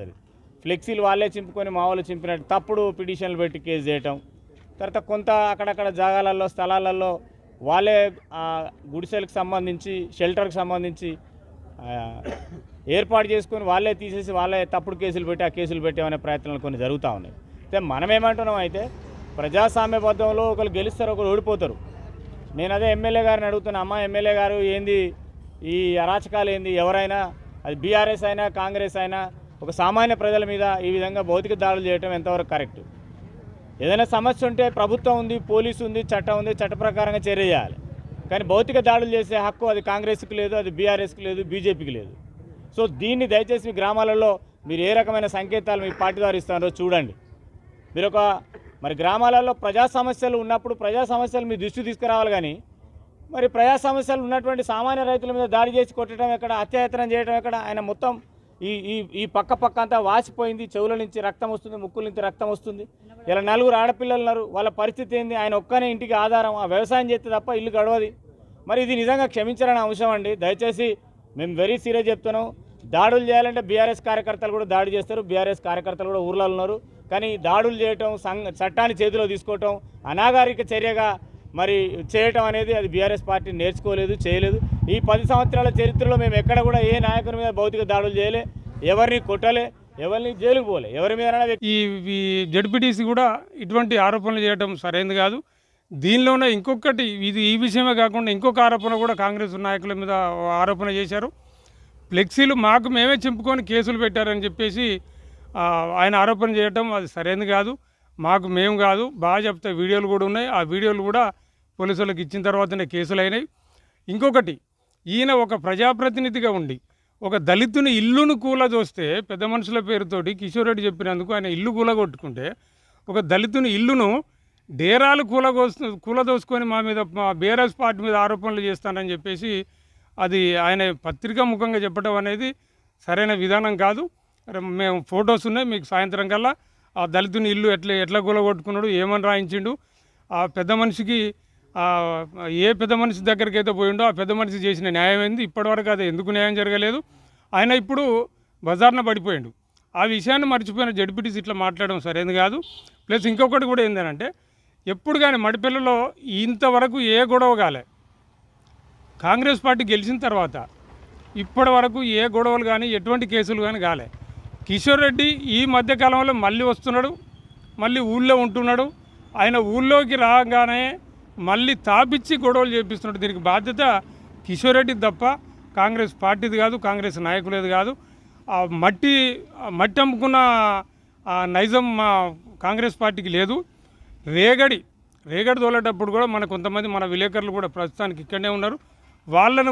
జరిగింది. ఫ్లెక్సీలు వాళ్ళే చింపుకొని మా వాళ్ళు చింపినట్టు తప్పుడు పిటిషన్లు పెట్టి కేసు చేయటం. తర్వాత కొంత అక్కడక్కడ జాగాలలో స్థలాలలో వాళ్ళే గుడిసెలకు సంబంధించి షెల్టర్కి సంబంధించి ఏర్పాటు చేసుకొని వాళ్ళే తీసేసి వాళ్ళే తప్పుడు కేసులు పెట్టి ఆ కేసులు పెట్టేమనే ప్రయత్నాలు కొన్ని జరుగుతూ ఉన్నాయి. అయితే మనం ఏమంటున్నాం అయితే ప్రజాస్వామ్యబద్ధంలో ఒకరు గెలుస్తారు ఒకరు ఓడిపోతారు. నేను అదే ఎమ్మెల్యే గారిని అడుగుతున్నా అమ్మ ఎమ్మెల్యే గారు ఏంది? ఈ అరాచకాలు ఏంది? ఎవరైనా అది బీఆర్ఎస్ అయినా కాంగ్రెస్ అయినా ఒక సామాన్య ప్రజల మీద ఈ విధంగా భౌతిక దాడులు చేయడం ఎంతవరకు కరెక్ట్? ఏదైనా సమస్య ఉంటే ప్రభుత్వం ఉంది పోలీసు ఉంది చట్టం ఉంది చట్ట ప్రకారంగా చర్య చేయాలి కానీ భౌతిక దాడులు చేసే హక్కు అది కాంగ్రెస్కి లేదు అది బీఆర్ఎస్కి లేదు బీజేపీకి లేదు. సో దీన్ని దయచేసి మీ గ్రామాలలో మీరు ఏ రకమైన సంకేతాలు మీ పార్టీ ద్వారా ఇస్తారో చూడండి. మీరు ఒక మరి గ్రామాలలో ప్రజా సమస్యలు ఉన్నప్పుడు ప్రజా సమస్యలు మీ దృష్టి తీసుకురావాలి కానీ మరి ప్రజా సమస్యలు ఉన్నటువంటి సామాన్య రైతుల మీద దాడి చేసి కొట్టడం ఎక్కడ అత్యాయతనం చేయడం ఎక్కడ ఆయన మొత్తం ఈ ఈ ఈ పక్క పక్క అంతా వాసిపోయింది. చెవుల నుంచి రక్తం వస్తుంది ముక్కుల నుంచి రక్తం వస్తుంది. ఇలా నలుగురు ఆడపిల్లలు ఉన్నారు. వాళ్ళ పరిస్థితి ఏంది? ఆయన ఒక్కనే ఇంటికి ఆధారం ఆ వ్యవసాయం చేస్తే తప్ప ఇల్లు గడవది. మరి ఇది నిజంగా క్షమించాలని అంశం అండి. దయచేసి మేము వెరీ సీరియస్ చెప్తున్నాం. దాడులు చేయాలంటే బీఆర్ఎస్ కార్యకర్తలు కూడా దాడి చేస్తారు. బీఆర్ఎస్ కార్యకర్తలు కూడా ఊర్లలో ఉన్నారు. కానీ దాడులు చేయటం సంఘ చట్టాన్ని చేతిలో తీసుకోవటం అనాగరిక చర్యగా మరి చేయటం అనేది అది బీఆర్ఎస్ పార్టీ నేర్చుకోలేదు చేయలేదు. ఈ పది సంవత్సరాల చరిత్రలో మేము ఎక్కడ కూడా ఏ నాయకుని మీద భౌతిక దాడులు చేయలే ఎవరిని కొట్టలే ఎవరిని జైలుకు పోలే ఎవరి మీద ఈ జడ్పీటీసీ కూడా ఇటువంటి ఆరోపణలు చేయడం సరైనది కాదు. దీనిలోనే ఇంకొకటి ఇది ఈ విషయమే కాకుండా ఇంకొక ఆరోపణ కూడా కాంగ్రెస్ నాయకుల మీద ఆరోపణ చేశారు. ఫ్లెక్సీలు మాకు మేమే చింపుకొని కేసులు పెట్టారని చెప్పేసి ఆయన ఆరోపణ చేయటం అది సరైనది కాదు. మాకు మేము కాదు. బాగా చెప్తే వీడియోలు కూడా ఉన్నాయి. ఆ వీడియోలు కూడా పోలీసులకు ఇచ్చిన తర్వాతనే కేసులు అయినాయి ఇంకొకటి ఈయన ఒక ప్రజాప్రతినిధిగా ఉండి ఒక దళితుని ఇల్లును కూలదోస్తే పెద్ద మనుషుల పేరుతోటి కిషోర్ రెడ్డి చెప్పినందుకు ఆయన ఇల్లు కూలగొట్టుకుంటే ఒక దళితుని ఇల్లును డేరాలు కూలగోసు కూలదోసుకొని మా మీద మా బీఆర్ఎస్ పార్టీ మీద ఆరోపణలు చేస్తానని చెప్పేసి అది ఆయన పత్రికా ముఖంగా చెప్పడం అనేది సరైన విధానం కాదు. మేము ఫొటోస్ ఉన్నాయి మీకు సాయంత్రం కల్లా ఆ దళితుని ఇల్లు ఎట్లా ఎట్లా కూలగొట్టుకున్నాడు ఏమని రాయించిండు? ఆ పెద్ద మనిషికి ఏ పెద్ద మనిషి దగ్గరికి అయితే పోయిండో ఆ పెద్ద మనిషి చేసిన న్యాయం ఏంది? ఇప్పటివరకు అది ఎందుకు న్యాయం జరగలేదు? ఆయన ఇప్పుడు బజార్న పడిపోయిండు. ఆ విషయాన్ని మర్చిపోయిన జడ్పీటీసీ ఇట్లా మాట్లాడడం సరైనది కాదు. ప్లస్ ఇంకొకటి కూడా ఏంటంటే ఎప్పుడు కానీ మడిపిల్లలో ఇంతవరకు ఏ గొడవ కాలే. కాంగ్రెస్ పార్టీ గెలిచిన తర్వాత ఇప్పటి వరకు ఏ గొడవలు కానీ ఎటువంటి కేసులు కానీ కాలే. కిషోర్ రెడ్డి ఈ మధ్యకాలంలో మళ్ళీ వస్తున్నాడు మళ్ళీ ఊళ్ళో ఉంటున్నాడు. ఆయన ఊళ్ళోకి రాగానే మళ్ళీ తాపిచ్చి గొడవలు చేపిస్తున్నట్టు దీనికి బాధ్యత కిషోర్ రెడ్డి తప్ప కాంగ్రెస్ పార్టీది కాదు కాంగ్రెస్ నాయకులేది కాదు. ఆ మట్టి మట్టి అమ్ముకున్న ఆ నైజం మా కాంగ్రెస్ పార్టీకి లేదు. రేగడి రేగడి తోలేటప్పుడు కూడా మన కొంతమంది మన విలేకరులు కూడా ప్రస్తుతానికి ఇక్కడనే ఉన్నారు. వాళ్ళను